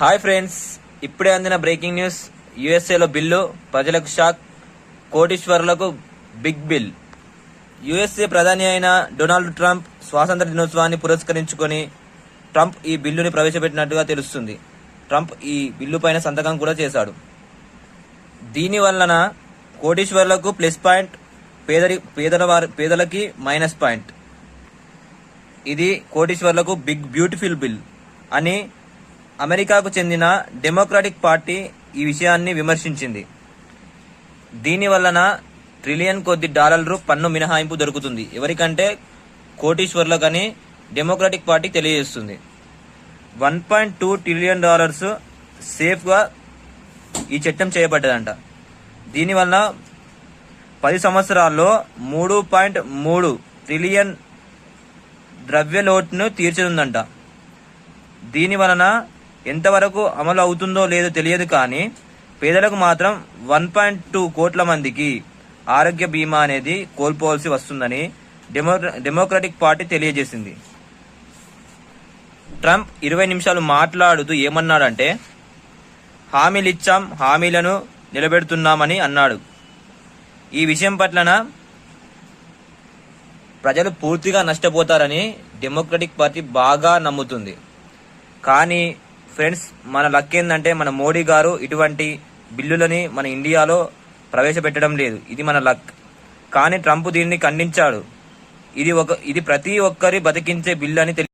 Hi friends ఇప్పుడే అందిన breaking news. యుఎస్ఏలో బిల్లు ప్రజలకు షాక్ కోటీశ్వరులకు బిగ్ బిల్. యుఎస్ఏ ప్రధాని అయిన డొనాల్డ్ ట్రంప్ స్వాతంత్ర దినోత్సవాన్ని పురస్కరించుకొని ట్రంప్ ఈ బిల్లుని ప్రవేశపెట్టినట్టుగా తెలుస్తుంది. ట్రంప్ ఈ బిల్లు పైన సంతకం కూడా చేశాడు. దీని వలన కోటీశ్వరులకు ప్లస్ పాయింట్ పేదరి పేదల వారి పేదలకి మైనస్ పాయింట్. ఇది కోటీశ్వర్లకు బిగ్ బ్యూటిఫుల్ బిల్ అని అమెరికాకు చెందిన డెమోక్రాటిక్ పార్టీ ఈ విషయాన్ని విమర్శించింది. దీని వలన ట్రిలియన్ కొద్ది డాలర్లు పన్ను మినహాయింపు దొరుకుతుంది. ఎవరికంటే కోటీశ్వర్లకని డెమోక్రాటిక్ పార్టీ తెలియజేస్తుంది. One point two trillion dollars సేఫ్గా ఈ చట్టం చేయబడ్డదంట. దీనివల్ల పది సంవత్సరాల్లో మూడు పాయింట్ మూడు ట్రిలియన్ ద్రవ్య లోటును తీర్చనుందంట. దీని వలన ఎంతవరకు అమలు అవుతుందో లేదో తెలియదు కానీ పేదలకు మాత్రం వన్ పాయింట్ టూ కోట్ల మందికి ఆరోగ్య బీమా అనేది కోల్పోవలసి వస్తుందని డెమో డెమోక్రటిక్ పార్టీ తెలియజేసింది. ట్రంప్ ఇరవై నిమిషాలు మాట్లాడుతూ ఏమన్నాడంటే హామీలిచ్చాం హామీలను నిలబెడుతున్నామని అన్నాడు. ఈ విషయం పట్లన ప్రజలు పూర్తిగా నష్టపోతారని డెమోక్రటిక్ పార్టీ బాగా నమ్ముతుంది. కానీ ఫ్రెండ్స్ మన లక్ ఏంటంటే మన మోడీ గారు ఇటువంటి బిల్లులని మన ఇండియాలో ప్రవేశపెట్టడం లేదు. ఇది మన లక్. కానీ ట్రంప్ దీన్ని ఖండించాడు. ఇది ఒక ఇది ప్రతి ఒక్కరి బతికించే బిల్లు అని తెలి-